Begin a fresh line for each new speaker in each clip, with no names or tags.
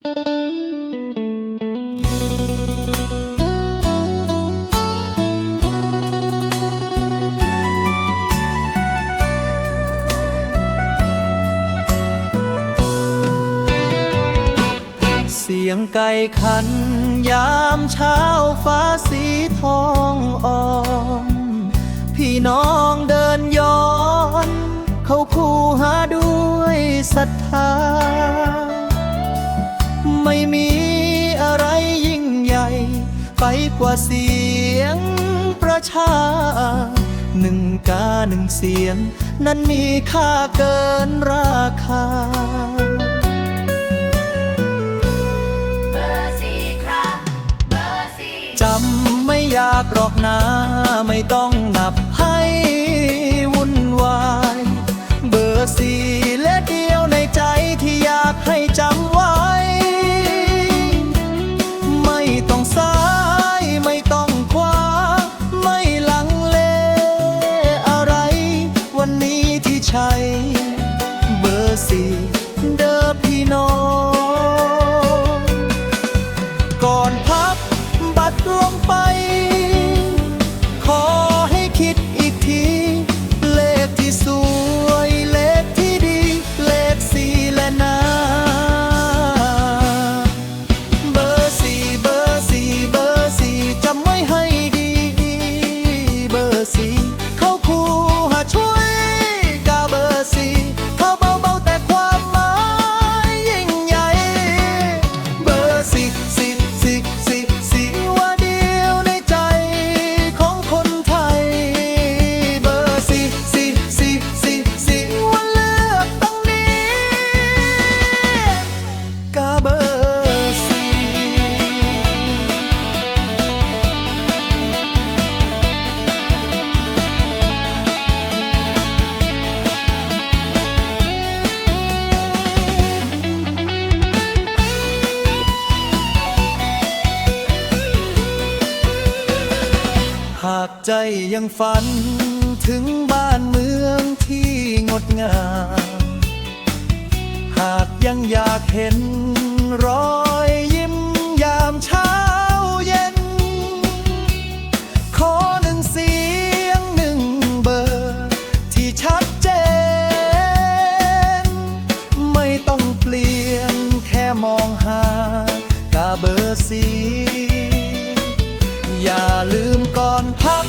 เสียงไก่ขัน ยามเช้าฟ้าสีทองอ่อนพี่น้องเดินย้อน เขาคู่หาด้วยศรัทธา ไปกว่าเสียงประชา หนึ่งกาหนึ่งเสียง นั้นมีค่าเกินราคา
เบอร์สี่ครับเบอร์สี่
จำไม่อยากหรอกนะ ไม่ต้องนับากใจยังฝัน ถึงบ้านเมืองที่งดงาม หากยังอยากเห็นรอยยิ้มยามเช้าเย็น ขอหนึ่งเสียงหนึ่งเบอร์ ที่ชัดเจน ไม่ต้องเปลี่ยนแค่มองหากาเบอร์สี อย่าลืมก่อนพัก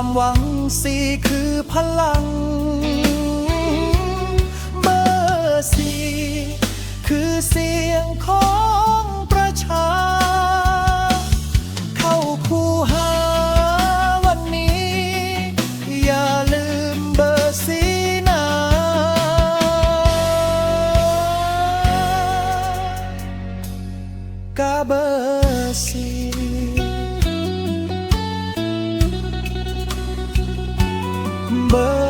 ความหวังสี่คือพลัง remember.